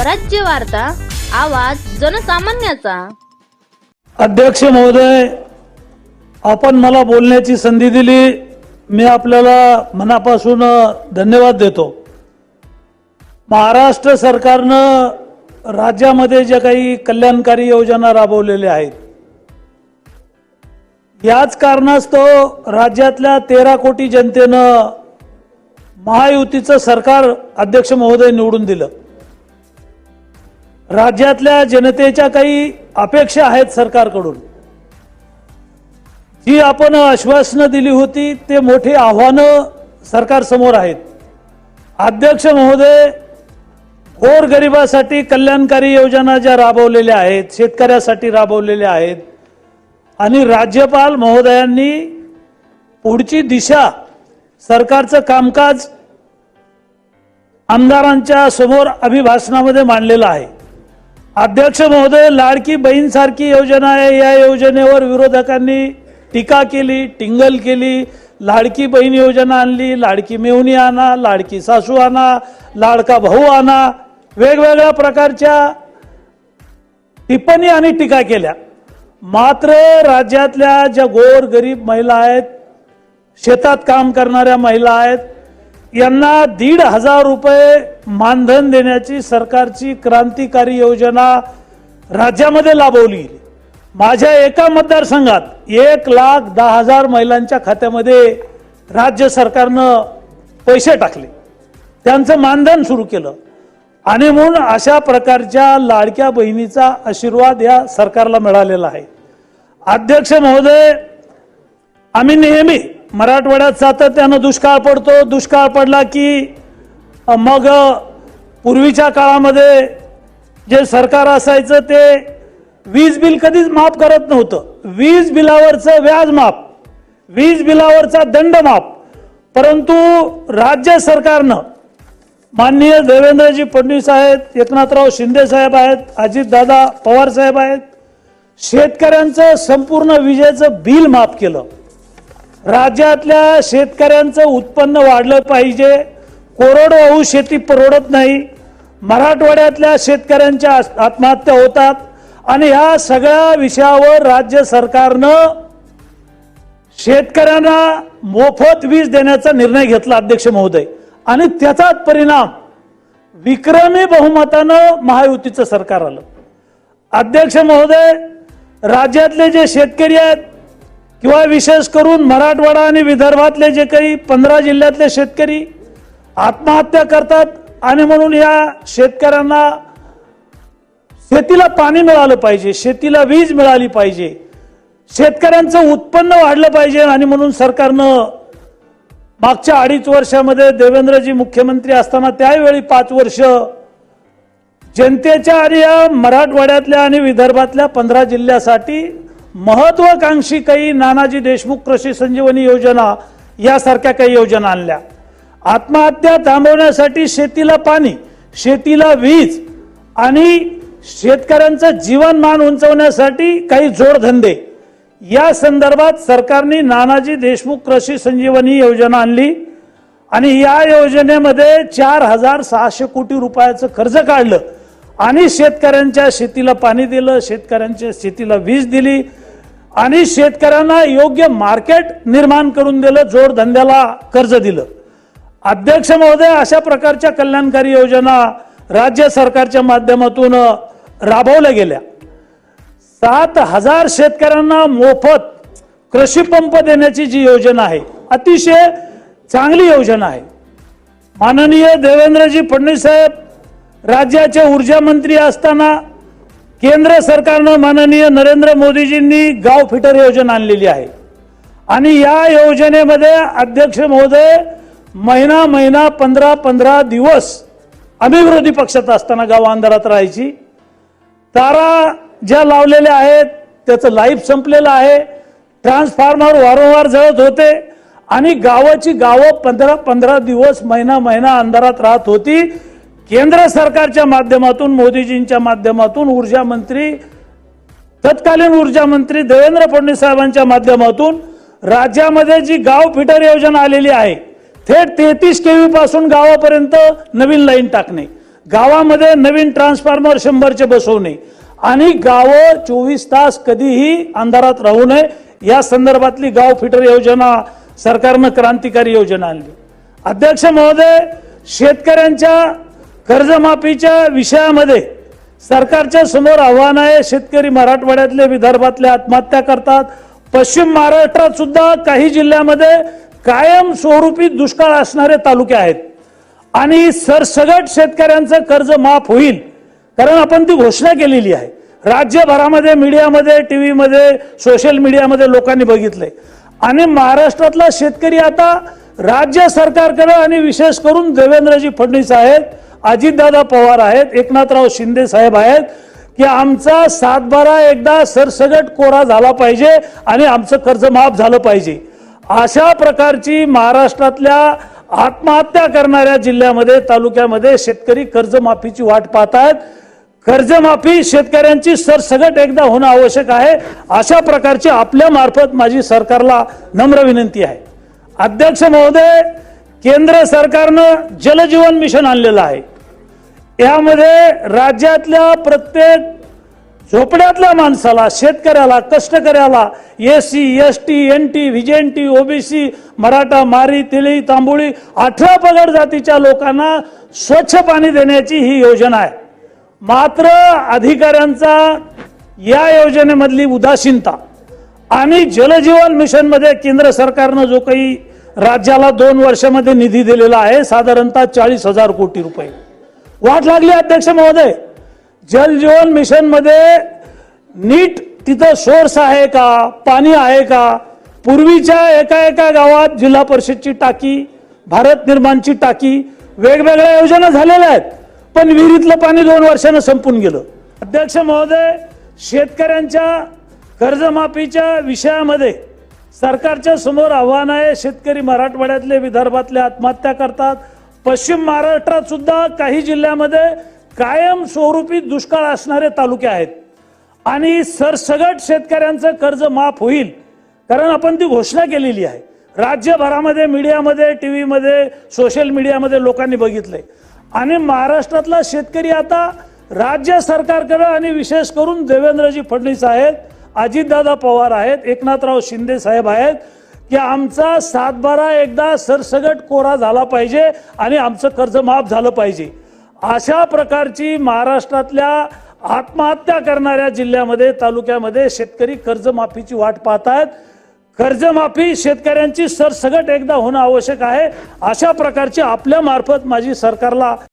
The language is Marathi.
स्वराज्य वार्ता आवाज जनसामान्याचा. अध्यक्ष महोदय आपण मला बोलण्याची संधी दिली मी आपल्याला मनापासून धन्यवाद देतो. महाराष्ट्र सरकारनं राज्यामध्ये ज्या काही कल्याणकारी योजना राबवलेल्या आहेत याच कारणास्तव राज्यातल्या तेरा कोटी जनतेनं महायुतीचं सरकार अध्यक्ष महोदय निवडून दिलं. राज्यातल्या जनतेच्या काही अपेक्षा आहेत सरकारकडून. जी आपण आश्वासनं दिली होती ते मोठी आव्हानं सरकारसमोर आहेत. अध्यक्ष महोदय गोरगरिबासाठी कल्याणकारी योजना ज्या राबवलेल्या आहेत शेतकऱ्यासाठी राबवलेल्या आहेत आणि राज्यपाल महोदयांनी पुढची दिशा सरकारचं कामकाज आमदारांच्या समोर अभिभाषणामध्ये मांडलेलं आहे. अध्यक्ष महोदय लाडकी बहीण सारखी योजना आहे. या योजनेवर विरोधकांनी टीका केली टिंगल केली. लाडकी बहीण योजना आणली लाडकी मेवणी आणा लाडकी सासू आणा लाडका भाऊ आणा. वेगवेगळ्या प्रकारच्या टिप्पणी आणि टीका केल्या. मात्र राज्यातल्या ज्या गोर गरीब महिला आहेत शेतात काम करणाऱ्या महिला आहेत यांना दीड हजार रुपये मानधन देण्याची सरकारची क्रांतिकारी योजना राज्यामध्ये लाभवली. माझ्या एका मतदारसंघात एक लाख दहा हजार महिलांच्या खात्यामध्ये राज्य सरकारनं पैसे टाकले. त्यांचं मानधन सुरू केलं. आणि म्हणून अशा प्रकारच्या लाडक्या बहिणीचा आशीर्वाद या सरकारला मिळालेला आहे. अध्यक्ष महोदय आम्ही नेहमी मराठवाड्यात सातत्यानं दुष्काळ पडतो. दुष्काळ पडला की मग पूर्वीच्या काळामध्ये जे सरकार असायचं ते वीज बिल कधीच माफ करत नव्हतं. वीज बिलावरचं व्याज माफ वीज बिलावरचा दंड माफ. परंतु राज्य सरकारनं माननीय देवेंद्रजी फडणवीस आहेत एकनाथराव शिंदे साहेब आहेत अजितदादा पवार साहेब आहेत शेतकऱ्यांचं संपूर्ण विजेचं बिल माफ केलं. राज्यातल्या शेतकऱ्यांचं उत्पन्न वाढलं पाहिजे. कोरडवाहू शेती परवडत नाही. मराठवाड्यातल्या शेतकऱ्यांच्या आत्महत्या होतात. आणि ह्या सगळ्या विषयावर राज्य सरकारनं शेतकऱ्यांना मोफत वीज देण्याचा निर्णय घेतला अध्यक्ष महोदय. आणि त्याचाच परिणाम विक्रमी बहुमतानं महायुतीचं सरकार आलं. अध्यक्ष महोदय राज्यातले जे शेतकरी आहेत किंवा विशेष करून मराठवाडा आणि विदर्भातले जे काही पंधरा जिल्ह्यातले शेतकरी आत्महत्या करतात आणि म्हणून या शेतकऱ्यांना शेतीला पाणी मिळालं पाहिजे शेतीला वीज मिळाली पाहिजे शेतकऱ्यांचं उत्पन्न वाढलं पाहिजे आणि म्हणून सरकारनं मागच्या अडीच वर्षामध्ये देवेंद्रजी मुख्यमंत्री असताना त्यावेळी पाच वर्ष जनतेच्या आणि या मराठवाड्यातल्या आणि विदर्भातल्या पंधरा जिल्ह्यासाठी महत्वाकांक्षी काही नानाजी देशमुख कृषी संजीवनी योजना यासारख्या काही योजना आणल्या. आत्महत्या थांबवण्यासाठी शेतीला पाणी शेतीला वीज आणि शेतकऱ्यांचं जीवनमान उंचवण्यासाठी काही जोडधंदे. या संदर्भात सरकारने नानाजी देशमुख कृषी संजीवनी योजना आणली आणि या योजनेमध्ये चार हजार सहाशे कोटी रुपयाचं कर्ज काढलं आणि शेतकऱ्यांच्या शेतीला पाणी दिलं शेतकऱ्यांच्या शेतीला वीज दिली आणि शेतकऱ्यांना योग्य मार्केट निर्माण करून दिलं जोडधंद्याला कर्ज दिलं. अध्यक्ष महोदय अशा प्रकारच्या कल्याणकारी योजना राज्य सरकारच्या माध्यमातून राबवल्या गेल्या. सात हजार शेतकऱ्यांना मोफत कृषी पंप देण्याची जी योजना आहे अतिशय चांगली योजना आहे. माननीय देवेंद्रजी फडणवीस साहेब राज्याचे ऊर्जा मंत्री असताना केंद्र सरकारनं माननीय नरेंद्र मोदीजींनी गाव फिटर योजना आणलेली आहे. आणि या योजनेमध्ये अध्यक्ष महोदय महिना महिना पंधरा पंधरा दिवस आम्ही विरोधी पक्षात असताना गाव अंधारात राहायची. तारा ज्या लावलेल्या आहेत त्याचं लाईफ संपलेलं आहे. ट्रान्सफॉर्मर वारंवार जळत होते. आणि गावाची गावं पंधरा पंधरा दिवस महिना महिना अंधारात राहत होती. केंद्र सरकारच्या माध्यमातून मोदीजींच्या माध्यमातून ऊर्जा मंत्री तत्कालीन ऊर्जा मंत्री देवेंद्र फडणवीस साहेबांच्या माध्यमातून राज्यामध्ये जी गाव फिटर योजना आलेली आहे थेट तेहतीस केवी पासून गावापर्यंत नवीन लाईन टाकणे गावामध्ये नवीन ट्रान्सफॉर्मर शंभरचे बसवणे आणि गावं चोवीस तास कधीही अंधारात राहू नये या संदर्भातली गाव फिटर योजना सरकारनं क्रांतिकारी योजना आणली. अध्यक्ष महोदय शेतकऱ्यांच्या कर्जमाफीच्या विषयामध्ये सरकारच्या समोर आव्हान आहे. शेतकरी मराठवाड्यातले विदर्भातले आत्महत्या करतात. पश्चिम महाराष्ट्रात सुद्धा काही जिल्ह्यामध्ये कायम स्वरूपी दुष्काळ असणारे तालुके आहेत. आणि सरसगट शेतकऱ्यांचं कर्ज माफ होईल कारण आपण ती घोषणा केलेली आहे. राज्यभरामध्ये मीडियामध्ये टीव्हीमध्ये सोशल मीडियामध्ये लोकांनी बघितले आणि महाराष्ट्रातला शेतकरी आता राज्य सरकारकडे आणि विशेष करून देवेंद्रजी फडणवीस आहेत अजितदादा पवार आहेत एकनाथराव शिंदे साहेब आहेत की आमचा सातबारा एकदा सरसगट कोरा झाला पाहिजे आणि आमचं कर्ज माफ झालं पाहिजे. अशा प्रकारची महाराष्ट्रातल्या आत्महत्या करणाऱ्या जिल्ह्यामध्ये तालुक्यामध्ये शेतकरी कर्जमाफीची वाट पाहत आहेत कर्जमाफी शेतकऱ्यांची सरसगट एकदा होणं आवश्यक आहे. अशा प्रकारची आपल्या मार्फत माझी सरकारला नम्र विनंती आहे. अध्यक्ष महोदय केंद्र सरकारनं जलजीवन मिशन आणलेलं आहे. यामध्ये राज्यातल्या प्रत्येक झोपड्यातल्या माणसाला शेतकऱ्याला कष्टकऱ्याला S C S T N T VJNT OBC Maratha मारी तिळी तांबुळी अठरा पगड जातीच्या लोकांना स्वच्छ पाणी देण्याची ही योजना आहे. मात्र अधिकाऱ्यांचा या योजनेमधली उदासीनता आणि जलजीवन मिशनमध्ये केंद्र सरकारनं जो काही राज्याला दोन वर्षामध्ये निधी दिलेला आहे साधारणतः चाळीस हजार कोटी रुपये. वाट लागली अध्यक्ष महोदय. जल जीवन मिशनमध्ये नीट तिथं सोर्स आहे का? पाणी आहे का? पूर्वीच्या एका एका गावात जिल्हा परिषदची टाकी भारत निर्माणची टाकी वेगवेगळ्या योजना झालेल्या आहेत. पण विहिरीतलं पाणी दोन वर्षानं संपून गेलं. अध्यक्ष महोदय शेतकऱ्यांच्या कर्जमाफीच्या विषयामध्ये सरकारच्या समोर आव्हान आहे. शेतकरी मराठवाड्यातले विदर्भातले आत्महत्या करतात. पश्चिम महाराष्ट्रात सुद्धा काही जिल्ह्यामध्ये कायम स्वरूपी दुष्काळ असणारे तालुके आहेत. आणि सरसगट शेतकऱ्यांचं कर्ज माफ होईल कारण आपण ती घोषणा केलेली आहे. राज्यभरामध्ये मीडियामध्ये टी व्हीमध्ये सोशल मीडियामध्ये लोकांनी बघितले आणि महाराष्ट्रातला शेतकरी आता राज्य सरकारकडे आणि विशेष करून देवेंद्रजी फडणवीस आहेत अजितदादा पवार आहेत एकनाथराव शिंदे साहेब आहेत की आमचा सातबारा एकदा सरसगट कोरा झाला पाहिजे आणि आमचं कर्ज माफ झालं पाहिजे. अशा प्रकारची महाराष्ट्रातल्या आत्महत्या करणाऱ्या जिल्ह्यामध्ये तालुक्यामध्ये शेतकरी कर्जमाफीची वाट पाहत आहेत कर्जमाफी शेतकऱ्यांची सरसगट एकदा होणं आवश्यक आहे. अशा प्रकारची आपल्या मार्फत माझी सरकारला